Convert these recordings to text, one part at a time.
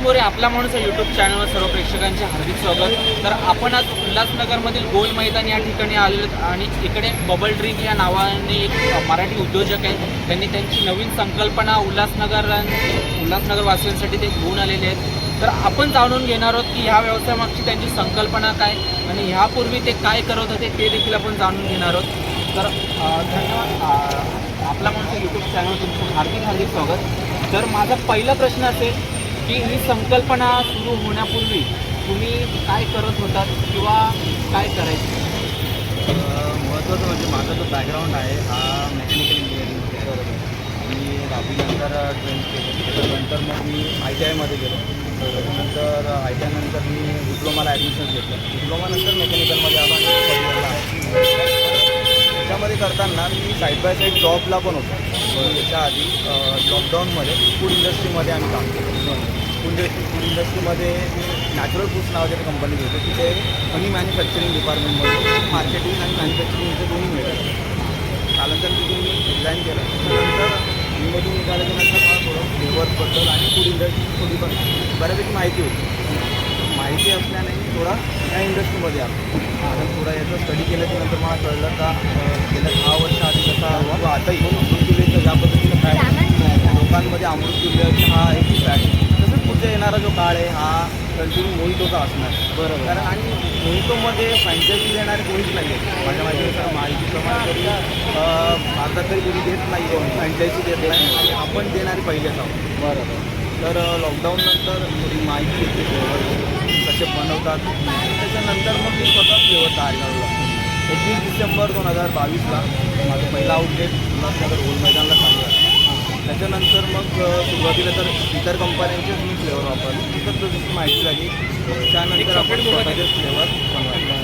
अमित मोरे आपला माणूस या यूट्यूब चॅनलवर सर्व प्रेक्षकांचे हार्दिक स्वागत. तर आपण आज उल्हासनगरमधील गोल मैदान या ठिकाणी आलेलो आणि इकडे बबल ड्रिंक या नावाने एक मराठी उद्योजक आहेत. त्यांनी त्यांची नवीन संकल्पना उल्हासनगर उल्हासनगरवासियांसाठी ते घेऊन आलेले आहेत. तर आपण जाणून घेणार आहोत की ह्या व्यवसायामागची त्यांची संकल्पना काय आणि ह्यापूर्वी ते काय करत होते ते देखील आपण जाणून घेणार आहोत. तर धन्यवाद. आपला माणूस यूट्यूब चॅनल तुमचं हार्दिक हार्दिक स्वागत. तर माझा पहिला प्रश्न असेल की ही संकल्पना सुरू होण्यापूर्वी तुम्ही काय करत होतात किंवा काय करायचं? महत्त्वाचं म्हणजे माझा जो बॅकग्राऊंड आहे हा मेकॅनिकल इंजिनिअरिंग बरोबर मी दहावीनंतर ट्वेल्थ केलं. त्याच्यानंतर मग मी आय टी आयमध्ये गेलो. त्याच्यानंतर आय टी आयनंतर मी डिप्लोमाला ॲडमिशन घेतलं. डिप्लोमानंतर मेकॅनिकलमध्ये आपण त्याच्यामध्ये करताना मी साईड बाय साईड जॉबला पण होतो. याच्या आधी लॉकडाऊनमध्ये फूड इंडस्ट्रीमध्ये आम्ही काम केलं. फूड फूड इंडस्ट्रीमध्ये नॅचरल फूड्स नावाच्या कंपनी होते. तिथे हनी मॅन्युफॅक्चरिंग डिपार्टमेंटमध्ये मार्केटिंग आणि मॅन्युफॅक्चरिंग इथे दोन्ही मिळतात. त्यानंतर तिथून मी डिझाईन केलं. त्यानंतर मीमधून निघाल्याच्यानंतर मला थोडं फ्लेवर्सबद्दल आणि फूड इंडस्ट्री थोडी पण बऱ्यापैकी माहिती होती. माहिती असल्याने मी थोडा या इंडस्ट्रीमध्ये आलो. आणि थोडा याचा स्टडी केल्याच्यानंतर मला कळलं का गेल्या दहा वर्ष आधी जसा किंवा आताही अमृतुल्यचं ज्या पद्धतीनं फॅट लोकांमध्ये अमृतुल्य हा एक तसंच पुढचा येणारा जो काळ आहे हा कंटिन्यू मोहितोचा असणार. बरोबर. कारण आणि मोहितोमध्ये फ्रँचायझी देणारे कोणीच नाही आहे माझ्या माहितीनुसार माहितीप्रमाणे तरी भारतात तरी कोणी देत नाही आहे फ्रँचायझी देत नाही. आणि आपण देणारे पहिलेच आहोत. बरोबर. तर लॉकडाऊन नंतर थोडी माहिती फ्लेवर कसे बनवतात. त्याच्यानंतर मग मी स्वतः फ्लेवर तयार करलो एकवीस डिसेंबर दोन हजार बावीसला माझं पहिला आउटलेट उल्हासनगर गोल मैदानला चालू आहे त्याच्यानंतर मग सुरुवातीला तर इतर कंपन्यांचेच मी फ्लेवर वापरले. तिथं जशी माहिती झाली त्यानंतर आपण स्वतःचे फ्लेवर बनवायचे.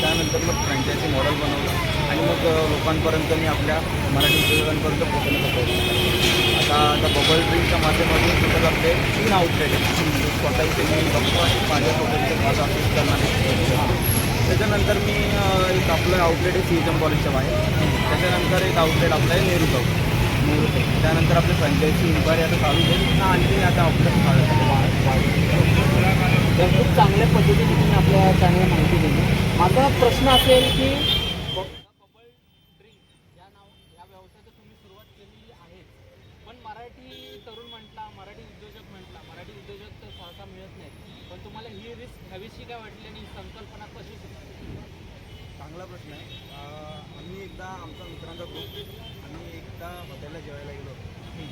त्यानंतर मग फ्रँचायझी मॉडेल बनवलं. आणि मग लोकांपर्यंत मी आपल्या मराठी उद्योजकांपर्यंत पोहोचण्याचा प्रयत्न केला. आता आता बबल ड्रिंकच्या माध्यमातून तिथं आपले तीन आउटलेट आहेत. स्वतः इथे मी बघतो आणि माझ्या स्वतःचे माझा ऑफिस करणार त्याच्यानंतर मी एक आपलं आउटलेट आहे सी एम कॉलेजच्या बाहेर. त्याच्यानंतर एक आउटलेट आपलं आहे नेहरू चौक त्यानंतर आपले फ्रँचायझी इन्क्वायरी आता चालू आहे आणखी आता चालू तर खूप चांगल्या पद्धतीने तुम्ही आपल्या चॅनलला माहिती दिली. माझा प्रश्न असेल की ड्रिंक या नाव या व्यवसायाची तुम्ही सुरुवात केलेली आहे पण मराठी तरुण म्हटला मराठी उद्योजक म्हटला मराठी उद्योजक तर सहसा मिळत नाही पण तुम्हाला ही रिस्क हवीशी काय वाटली आणि ही संकल्पना कशी सुचली? चांगला प्रश्न आहे. आम्ही एकदा आमचा मित्रांचा ग्रुप आम्ही एकदा हॉटेलला जेवायला गेलो होतो. आणि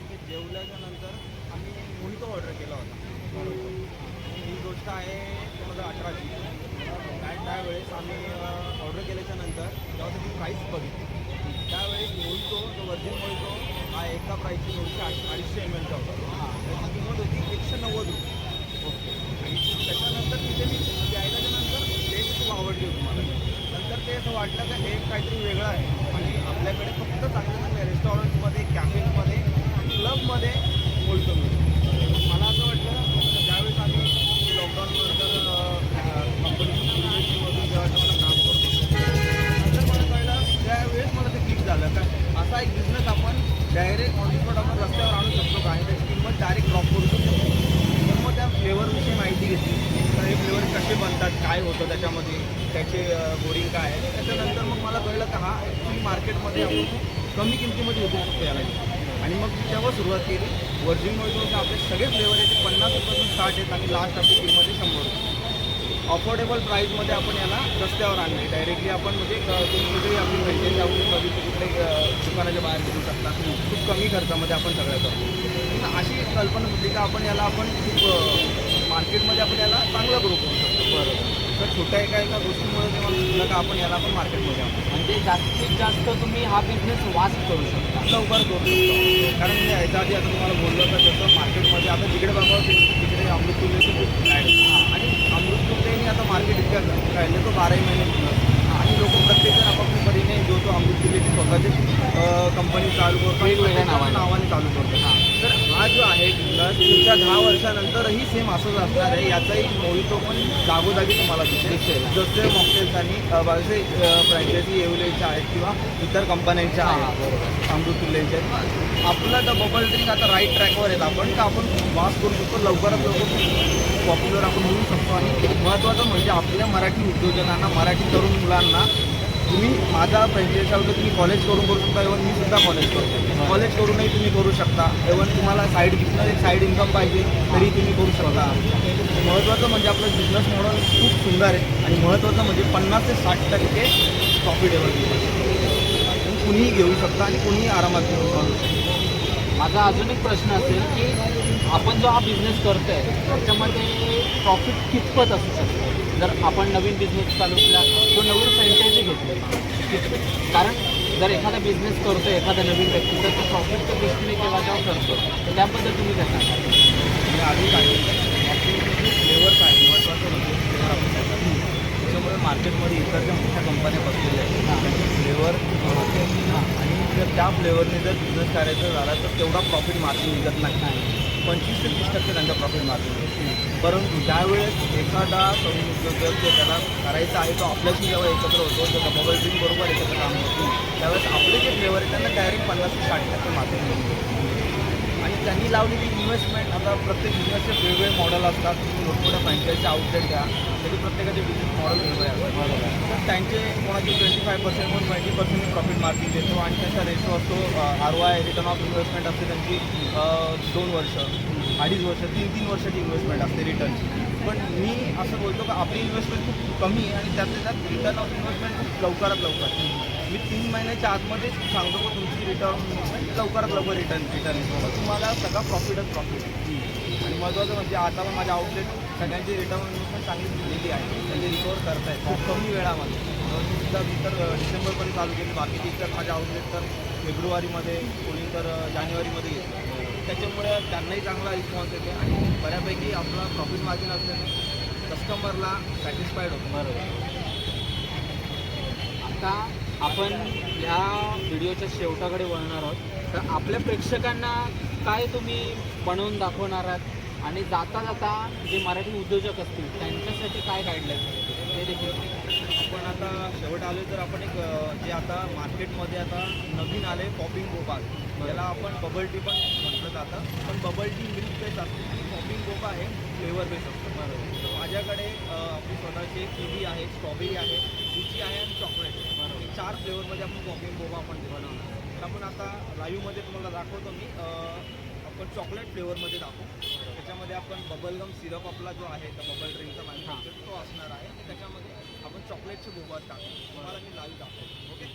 तिथे जेवल्याच्या नंतर आम्ही मोहितो ऑर्डर केला होता. आणि ही गोष्ट आहे दोन हजार अठराची त्या त्यावेळेस आम्ही ऑर्डर केल्याच्यानंतर जेव्हा त्याची प्राईस बघितली. त्यावेळेस मोहितो जो वर्जिन मोहितो हा एका प्राईसची दोनशे आठ अडीचशे एम एलचा होता. त्याची किंमत होती एकशे नव्वद रुपये. आणि त्याच्यानंतर तिथे मी द्यायलाच्या नंतर टेस्ट खूप आवडली होती मला नंतर ते असं वाटलं का हे काहीतरी वेगळं आहे. आणि आपल्याकडे फक्त चांगल्या चांगल्या रेस्टॉरंटमध्ये कॅफेजमध्ये क्लबमध्ये बोलतो मी. मला असं वाटलं ज्यावेळेस आम्ही लॉकडाऊननंतर कंपनीमधून ज्यावेळेस काम करतो नंतर मला कळलं त्यावेळेस मला ते क्लिक झालं. का असा एक बिझनेस आपण डायरेक्ट ऑन स्पॉट आपण रस्त्यावर आणू शकतो का आणि त्याची किंमत डायरेक्ट ड्रॉप करू शकतो. मग त्या फ्लेवरविषयी माहिती घेतली. हे फ्लेवर कसे बनतात काय होतं त्याच्यामध्ये त्याचे बोरिंग काय आहे त्याच्यानंतर मग मला कळलं का हा ॲक्च्युली मार्केटमध्ये आपण कमी किमतीमध्ये विकू शकतो याला आणि मग मी तेव्हा सुरुवात केली. वर्जिन मोहितोचे आपले सगळे फ्लेवर आहेत ते पन्नास रुपयापासून स्टार्ट आहेत आणि लास्ट आपली किंमत आहे शंभर रुपये. अफोर्डेबल प्राईजमध्ये आपण याला रस्त्यावर आणले डायरेक्टली आपण म्हणजे कुठेही आपली फ्रँचायझी आउटलेट कधी कुठे दुकानाच्या बाहेर घेऊ शकता. खूप कमी खर्चामध्ये आपण सगळं करतो. अशी एक कल्पना होती का आपण याला आपण खूप मार्केटमध्ये आपण याला चांगलं ग्रो करू शकतो. बरोबर तर छोट्या एका एका गोष्टीमुळे ते मला सुचलं का आपण याला आपण मार्केटमध्ये आणू? म्हणजे जास्तीत जास्त तुम्ही हा बिझनेस वाच करू शकता. लवकर करू शकतो. कारण मी याच्या आधी आता तुम्हाला बोललो तर जसं मार्केटमध्ये आता जिकडे बघावं तिकडे अमृतुल्यचे खूप ॲड आणि अमृतुल्यने आता मार्केट इतक्या राहिले तो बाराही महिने आणि लोक प्रत्येकजण आपापल्या परीने जो तो अमृतुल्यची स्वतःची कंपनी चालू करतो वेगवेगळ्या. नावाने. चालू करतो तर हा जो आहे पुढच्या दहा वर्षानंतरही सेम असंच असणार आहे. याचाही मोहितो पण जागोजागी तुम्हाला दिसेल. जसे मॉकटेल्स आणि बाकीचे फ्रँचायझी येवलेच्या आहेत किंवा इतर कंपन्यांच्या आहेत. आहेत. आपला तर बबल ड्रिंक आता राईट ट्रॅकवर आहेत आपण का आपण वास करू शकतो. लवकरात लवकर पॉप्युलर आपण होऊ शकतो. आणि महत्त्वाचं म्हणजे आपल्या मराठी उद्योजकांना मराठी तरुण मुलांना तुम्ही माझा फ्रँचायझी अवघं तुम्ही कॉलेज करून करू शकता इव्हन मी सुद्धा कॉलेज करतो कॉलेज करूनही तुम्ही करू शकता. इव्हन तुम्हाला साईड बिझनेस एक साईड इन्कम पाहिजे तरी तुम्ही करू शकता. महत्त्वाचं म्हणजे आपलं बिझनेस मॉडेल खूप सुंदर आहे. आणि महत्त्वाचं म्हणजे पन्नास ते साठ टक्के प्रॉफिटेबल कुणीही घेऊ शकता आणि कुणीही आरामात घेऊ शकता. माझा अजून एक प्रश्न असेल की आपण जो हा बिझनेस करतोय त्याच्यामध्ये प्रॉफिट कितपत असू शकतो? जर आपण नवीन बिझनेस चालू केला तो नवीन फ्रँचायझी घेतली कारण जर एखादा बिझनेस करतोय एखादा नवीन व्यक्ती तर तो प्रॉफिटच्या दृष्टीने केव्हा जेव्हा करतो तर त्याबद्दल तुम्ही काय सांगा आधी काय फ्लेवर्स आहेत महत्त्वाचं म्हणजे फ्लेवर त्याच्यामुळे मार्केटमध्ये इतर ज्या मोठ्या कंपन्या बसलेल्या आहेत. त्यांचे फ्लेवर आणि जर त्या फ्लेवरने जर बिझनेस करायचं झाला तर तेवढा प्रॉफिट मार्जिन निघत नाही. पंचवीस ते तीस टक्के त्यांचा प्रॉफिट मार्जिन परंतु ज्यावेळेस एखादा तरुण उद्योजक जो त्याला करायचा आहे तो आपल्याशी जेव्हा एकत्र होतो त्याचा मोबाईल ड्रिंक बरोबर एकत्र काम होतो त्यावेळेस आपले जे फ्लेवर आहेत त्यांना डायरेक्ट पन्नास ते साठ टक्के मार्केट मिळतो. आणि त्यांनी लावलेली इन्व्हेस्टमेंट आता प्रत्येक बिझनेसचे वेगवेगळे मॉडेल असतात तुम्ही मोठमोठ्या फ्रँचायझी आउटलेट घ्या तरी प्रत्येकाचे बिझनेस मॉडेल वेगळे असतात. तर त्यांचे कोणाचे ट्वेंटी फाय पर्सेंट म्हणून ट्वेंटी पर्सेंट प्रॉफिट मार्जिन देतो आणि त्याचा रेशो असतो R O I return of investment असते त्यांची दोन वर्ष. अडीच वर्ष तीन तीन वर्षाची इन्व्हेस्टमेंट असते रिटर्नची पण मी असं बोलतो का आपली इन्व्हेस्टमेंट खूप कमी आहे आणि त्यातल्या त्यात रिटर्न ऑफ इन्व्हेस्टमेंट खूप लवकरात लवकर. मी तीन महिन्याच्या आतमध्येच सांगतो की तुमची रिटर्न इन्व्हेस्टमेंट लवकरात लवकर रिटर्न रिटर्न तुम्हाला सगळा प्रॉफिटच प्रॉफिट आणि महत्त्वाचं म्हणजे आता पण माझ्या आउटलेट सगळ्यांची रिटर्न इन्व्हेस्टमेंट चांगली दिलेली आहे. म्हणजे रिकवर करतायत. खूप कमी वेळामध्ये. सुद्धा मी तर डिसेंबरपर्यंत चालू केली. बाकीचे तर माझ्या आउटलेट तर फेब्रुवारीमध्ये कोणी तर जानेवारीमध्ये घेतलं त्याच्यामुळे त्यांनाही चांगला रिस्पॉन्स येते आणि बऱ्यापैकी आपला प्रॉफिट मार्जिन असल्याने कस्टमरला सॅटिस्फाईड होतो. बरोबर. आता आपण ह्या व्हिडिओच्या शेवटाकडे वळणार आहोत. तर आपल्या प्रेक्षकांना काय तुम्ही बनवून दाखवणार आहात? आणि जाता जाता जे मराठी उद्योजक असतील त्यांच्यासाठी काय गाईडलाईन ते देखील आता शेवट आलो तर आपण एक जे आता मार्केटमध्ये आता नवीन आले पॉपिंग बोबा त्याला आपण बबल टी पण म्हटलं जातं पण बबल टी मिल्क बेस असते आणि पॉपिंग बोबा आहे फ्लेवर बेस असतं. बरोबर. तर माझ्याकडे आपली स्वतःची किवी आहे स्ट्रॉबेरी आहे लिची आहे आणि चॉकलेट आहे. बरोबर. चार फ्लेवरमध्ये आपण पॉपिंग बोबा आपण बनवणार तर आपण आता लाईव्हमध्ये तुम्हाला दाखवतो मी आपण चॉकलेट फ्लेवरमध्ये दाखवू त्याच्यामध्ये आपण बबलगम सिरप आपला जो आहे तर बबल ड्रिंकचा मॅन्युफॅक्चर तो असणार आहे. त्याच्यामध्ये आपण चॉकलेटचे बोबाज टाकू. तुम्हाला मी लाईव्ह दाखवतो ओके?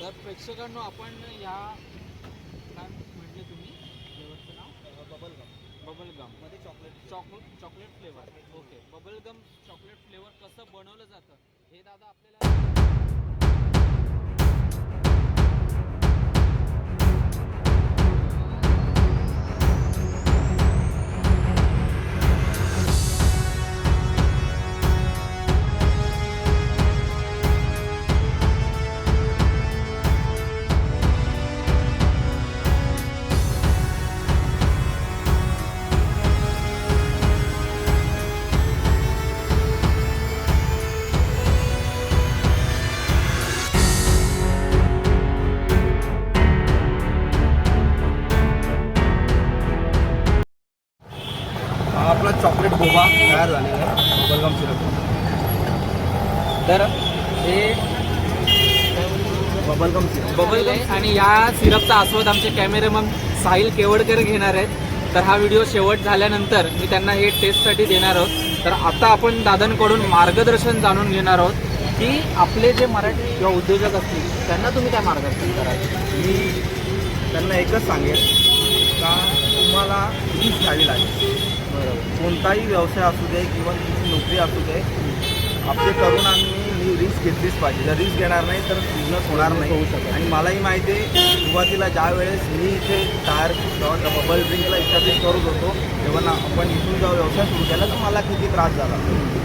तर प्रेक्षकांनो आपण या काय म्हटले तुम्ही? फ्लेवरचं नाव? Bubblegum. Bubble गममध्ये chocolate chocolate chocolate flavour. Okay. Bubble gum chocolate flavour कसं बनवलं जातं हे दादा आपल्याला बबलगम सिरप बबल आहे आणि या सिरपचा आस्वाद आमचे कॅमेरामन साहिल केवडकर घेणार आहेत. तर हा व्हिडिओ शेवट झाल्यानंतर मी त्यांना हे टेस्टसाठी देणार आहोत. तर आता आपण दादांकडून मार्गदर्शन जाणून घेणार आहोत की आपले जे मराठी किंवा उद्योजक असतील त्यांना तुम्ही काय मार्गदर्शन कराल? मी त्यांना एकच सांगेन का तुम्हाला रिस्क घ्यावी लागेल. बरोबर. कोणताही व्यवसाय असू दे किंवा नोकरी असू दे आपले तरुणांनी ही रिस्क घेतलीच पाहिजे. जर रिस्क घेणार नाही तर बिझनेस होणार होऊ नाही. शकत. आणि मलाही माहिती आहे सुरुवातीला ज्या वेळेस मी इथे टायर किंवा बबल ड्रिंकला इस्टॅब्लिश करत होतो तेव्हा ना आपण इथून जेव्हा व्यवसाय सुरू केला तर मला किती त्रास झाला.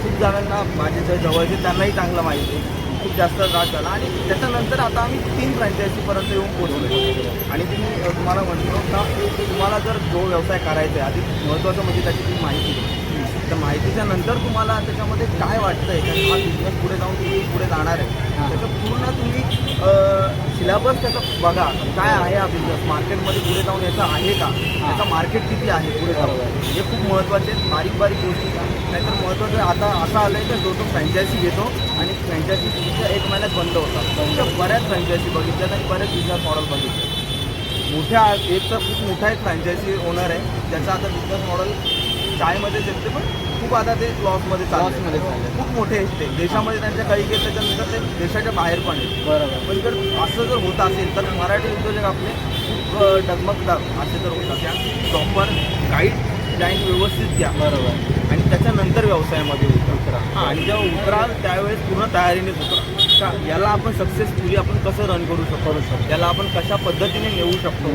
खूप जणांना माझे जे जवळचे त्यांनाही चांगलं माहिती आहे. खूप जास्त त्रास झाला. आणि त्याच्यानंतर आता आम्ही तीन फ्रँचायझीपर्यंत येऊन पोहोचलो. आणि तुम्ही तुम्हाला म्हणतो का तुम्हाला जर जो व्यवसाय करायचा आहे आधी महत्त्वाचं म्हणजे त्याची ती माहिती. तर माहितीच्या नंतर तुम्हाला त्याच्यामध्ये काय वाटतंय? का हा बिझनेस पुढे जाऊन तुम्ही पुढे जाणार आहे. त्याचं पूर्ण तुम्ही सिलेबस त्याचं बघा. काय आहे हा बिझनेस मार्केटमध्ये पुढे जाऊन याचं आहे का? त्याचं मार्केट किती आहे पुढे जाऊन? हे खूप महत्त्वाचे आहेत बारीक बारीक गोष्टी. नाहीतर महत्त्वाचं आता असं आलं आहे की जो तो फ्रँचायसी घेतो आणि फ्रँचायसी तुमच्या एक महिन्यात बंद होतात. तुमच्या बऱ्याच फ्रँचायसी बघितल्यात आणि बरेच बिझनेस मॉडेल बघितले मोठ्या एक तर खूप मोठा एक फ्रँचायसी ओनर आहे. ज्याचा आता बिझनेस मॉडेल चायमध्ये ते पण खूप आता ते लॉसमध्ये चालले. खूप मोठे आहेत ते. देशामध्ये त्यांच्या काही घेत त्याच्यानंतर ते देशाच्या बाहेर पण आहेत. बरोबर. पण जर असं जर होत असेल तर मराठी उद्योजक आपले खूप डगमगतात. असे जर होत असेल प्रॉपर गाईड लाईन व्यवस्थित घ्या. बरोबर. आणि त्याच्यानंतर व्यवसायामध्ये उतरा. उतरा. हां आणि जेव्हा उतराल त्यावेळेस पूर्ण तयारीनेच उतरा. का याला आपण सक्सेसफुली आपण कसं रन करू शकतो. याला आपण कशा पद्धतीने नेऊ शकतो.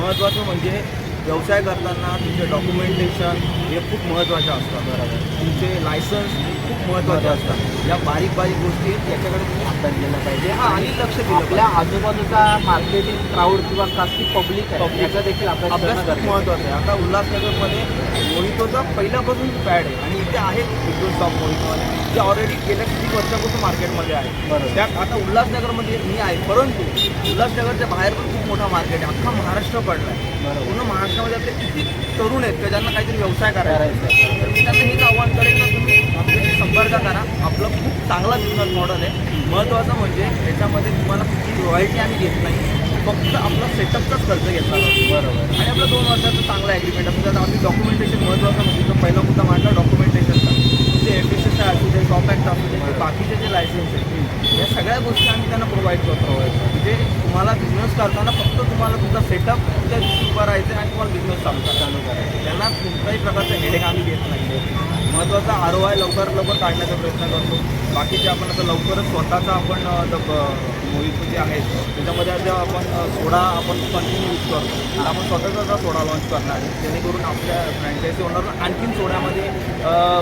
महत्त्वाचं म्हणजे व्यवसाय करताना तुमचे डॉक्युमेंटेशन हे खूप महत्त्वाचे असतात बरोबर. तुमचे लायसन्स खूप महत्त्वाचे असतात. या बारीक बारीक गोष्टी आहेत याच्याकडे तुम्ही अभ्यास केला पाहिजे. हां आणि लक्ष दिलं आपल्या आजूबाजूचा मार्केटिंग क्राऊड किंवा कास्टिक पब्लिक आहे. याचा देखील अभ्यास अभ्यास खूप. महत्त्वाचा आहे. आता उल्हासनगरमध्ये मोहितोचा पहिल्यापासून पॅड आहे आणि इथे आहेत दोन शॉप मोहितोवाले. जे ऑलरेडी गेल्या किती वर्षापासून मार्केटमध्ये आहे. बरोबर. त्यात आता उल्हासनगरमध्ये मी आहे. परंतु उल्हासनगरच्या बाहेर पण खूप मोठा मार्केट आहे. अख्खा महाराष्ट्र पडला आहे पूर्ण महाराष्ट्रामध्ये आपले किती तरुण आहेत का ज्यांना काहीतरी व्यवसाय करायचा आहे. तर मी त्यांना हेच आव्हान करेन का तुम्ही आमच्याशी संपर्क करा. आपलं खूप चांगला बिझनेस मॉडेल आहे. महत्त्वाचं म्हणजे याच्यामध्ये तुम्हाला कुठली रॉयल्टी आम्ही घेत नाही. फक्त आपला सेटअपचाच खर्च घेतला बरोबर. आणि आपलं दोन वर्षाचं चांगलं ॲग्रीमेंट असतं. त्यात आम्ही डॉक्युमेंटेशन महत्त्वाचं म्हणजे तो पहिला मुद्दा मांडला डॉक्युमेंटेशनचा जे एफ एस एस असू दे टॉप ॲक्ट असू दे बाकीचे जे लायसन्स आहेत या सगळ्या गोष्टी आम्ही त्यांना प्रोव्हाइड करतो. म्हणजे तुम्हाला बिझनेस करताना फक्त तुम्हाला तुमचा सेटअप त्या दिवशी करायचं आहे आणि तुम्हाला बिझनेस चालू करायचा चालू करायचं त्यांना कुठल्याही प्रकारचं हेडेक आम्ही घेत नाही. महत्त्वाचा आर ओ आय लवकर लवकर काढण्याचा प्रयत्न करतो. बाकीचे आपण आता लवकरच स्वतःचा आपण मोहित जे आहेत त्याच्यामध्ये आता आपण सोडा आपण कंटिन्यू यूज करतो. आपण स्वतःचा सोडा लॉन्च करणार आहे. जेणेकरून आपल्या फ्रँचायझी ओनरला आणखीन सोड्यामध्ये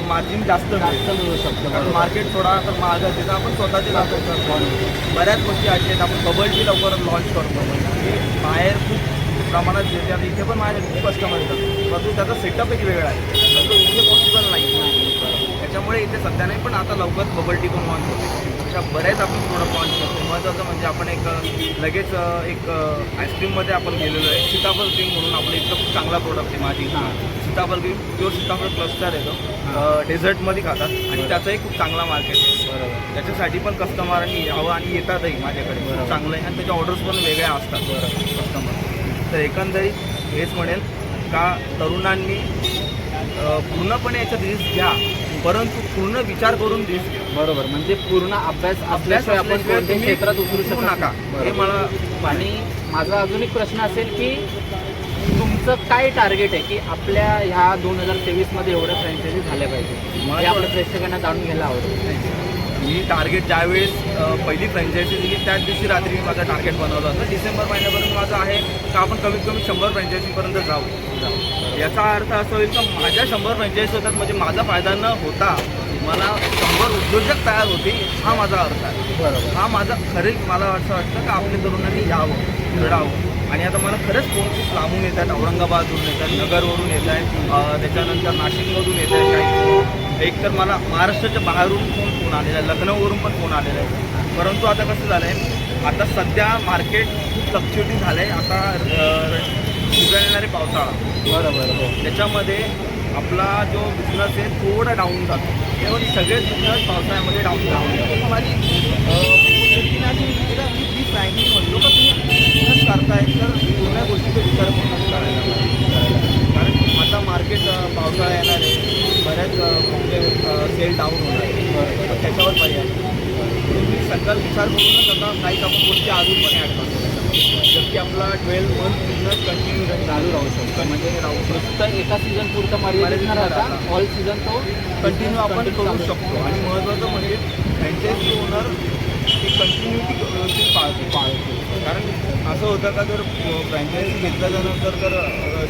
मार्जिन जास्त जास्त मिळू शकतो कारण. मार्केट थोडा तर महाग तर आपण स्वतःचे लॉन्च बऱ्याच गोष्टी अशा आहेत आपण बबल टी लवकरच लॉन्च करतो. म्हणजे बाहेर खूप प्रमाणात येते आता इथे पण माझ्या खूप कस्टमर येतात. परंतु त्याचा सेटअप एक वेगळा आहे तर तो इथे पॉसिबल नाही त्याच्यामुळे इथे सध्या नाही पण आता लवकर बबल टी पण लॉन्च होते. अशा बऱ्याच आपण प्रोडक्ट लॉन्च करतो महत्त्वाचं म्हणजे आपण एक लगेच एक आईस्क्रीममध्ये आपण गेलेलो आहे. सीताफळ क्रीम म्हणून आपलं इथलं खूप चांगला प्रोडक्ट आहे माझी. हां. सीताफळ क्रीम प्युअर सीताफळ क्लस्टर येतो डेझर्टमध्ये खातात. आणि त्याचाही खूप चांगला मार्केट आहे. बरोबर. त्याच्यासाठी पण कस्टमरांनी यावं आणि येतातही माझ्याकडे. बरोबर. चांगलं आहे. आणि त्याच्या ऑर्डर्स पण वेगळ्या असतात. कस्टमर तर एकंदरीत हेच म्हणेल का तरुणांनी पूर्णपणे याच्यात रिस्क घ्या. परंतु पूर्ण विचार करून बरोबर. म्हणजे पूर्ण अभ्यास अभ्यास आपण कोणत्याही क्षेत्रात उतरू शकत नका. हे. मला आणि माझा अजून एक प्रश्न असेल की तुमचं काय टार्गेट आहे की आपल्या ह्या दोन हजार तेवीसमध्ये एवढ्या फ्रँचायझी झाल्या पाहिजे? माझं- आपल्या प्रेक्षकांना जाणून घ्यायला आवडेल. मी टार्गेट ज्यावेळेस पहिली फ्रँचायझी दिली त्याच दिवशी रात्री मी माझं टार्गेट बनवलं होतं. डिसेंबर महिन्यापर्यंत माझं आहे का आपण कमीत कमी शंभर फ्रँचायझीपर्यंत जाऊ. याचा अर्थ असा होईल का माझ्या शंभर फ्रँचायझी होतात म्हणजे माझा फायदा न होता मला शंभर उद्योजक तयार होतील हा माझा अर्थ आहे. बरोबर. हा माझा खरे मला असं वाटतं का आपल्या तरुणांनी यावं घडावं. आणि आता मला खरंच फोन खूप लांबून येतात औरंगाबादवरून येतात नगरवरून येत आहेत त्याच्यानंतर नाशिकमधून येत आहेत काही. एक तर मला महाराष्ट्राच्या बाहेरून फोन फोन आलेला आहे लखनौवरून पण फोन आलेला आहे. परंतु आता कसं झालं आहे आता सध्या मार्केट खूप फ्लक्च्युएटिंग झालं आहे आता सीझन येणारे पावसाळा. बरोबर हो. त्याच्यामध्ये आपला जो बिझनेस आहे थोडा डाऊन जातो. तेव्हा सगळेच बिझनेस पावसाळ्यामध्ये डाऊन जातो माझी मी फ्रँकली म्हणतो का तुम्ही बिझनेस करताय तर पूर्ण गोष्टीचा विचार करूनच करायला कारण आता मार्केट पावसाळा येणार आहे. बऱ्याच म्हणजे सेल डाऊन होणार आहे. त्याच्यावर पर्याय तुम्ही सगळा विचार करूनच आता काही आपण गोष्टी अजून पण ॲड करतो. जर की आपला ट्वेल्व मंथ बिझनेस कंटिन्यू चालू राहू शकतो. म्हणजे राहू नुसतं एका सीझन पुरतं मर्यादित न राहता. ऑल सीझन तो कंटिन्यू आपण करू शकतो. आणि महत्त्वाचं म्हणजे फ्रँचायझी ओनर ती कंटिन्युटी पाळतो. पाळतो. कारण असं होतं का जर फ्रँचायझी घेतल्याच्यानंतर जर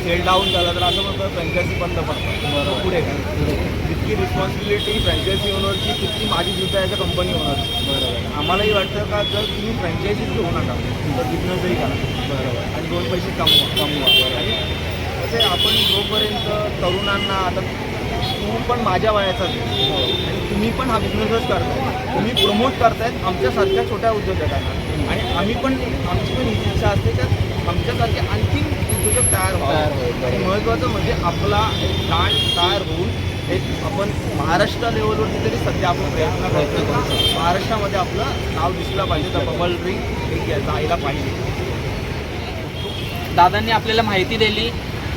सेल डाऊन झाला तर असं म्हणतं फ्रँचायझी बंद पडतं. बरोबर. पुढे काय? तितकी रिस्पॉन्सिबिलिटी फ्रँचायझी ओनरची तितकी माझी सुद्धा आहे कंपनी ओनर बरोबर. आम्हालाही वाटतं का जर तुम्ही फ्रँचायझीच घेऊ नका तर बिझनेसही करा. बरोबर. आणि दोन पैसे कमवा. कमवा आणि कसं आहे आपण जोपर्यंत तरुणांना आता तू पण माझ्या वयाचाच आहे. आणि तुम्ही पण हा बिझनेसच करताय. तुम्ही प्रमोट करतायत आमच्यासारख्या छोट्या उद्योजकांना. आणि आम्ही पण आमची पण ही इच्छा असते का आमच्यासारखे आणखी उद्योजक तयार व्हावे. आणि महत्त्वाचं म्हणजे आपला एक ब्रँड तयार होऊन एक आपण महाराष्ट्र लेवलवरती तरी सध्या आपण प्रयत्न करतो महाराष्ट्रामध्ये आपलं नाव दिसलं पाहिजे तर बबल ड्रिंक एक जायला पाहिजे. दादांनी आपल्याला माहिती दिली.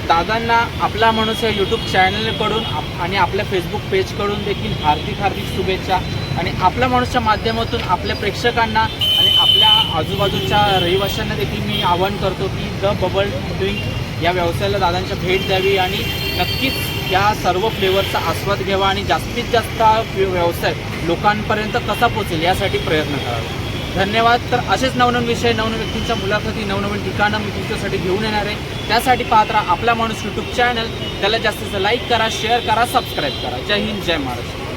दादांना आपला माणूस या यूट्यूब चॅनलकडून आप- आणि आपल्या फेसबुक पेजकडून देखील हार्दिक हार्दिक शुभेच्छा. आणि आपल्या माणूसच्या माध्यमातून आपल्या प्रेक्षकांना आणि आपल्या आजूबाजूच्या रहिवाशांना देखील मी आवाहन करतो की द बबल ड्रिंक या व्यवसायाला दादांच्या भेट द्यावी. आणि नक्कीच या सर्व फ्लेवरचा आस्वाद घ्यावा आणि जास्तीत जास्त हा व्यवसाय लोकांपर्यंत कसा पोचेल यासाठी प्रयत्न करावा. धन्यवाद. तर असेच नवनवीन विषय नवनवीन व्यक्तींच्या मुलाखती नवनवीन ठिकाणं मी तुमच्यासाठी घेऊन येणार आहे. त्यासाठी पाहत राहा आपला माणूस यूट्यूब चॅनल त्याला जास्तीत जास्त लाईक करा शेअर करा सबस्क्राईब करा. जय हिंद जय महाराष्ट्र.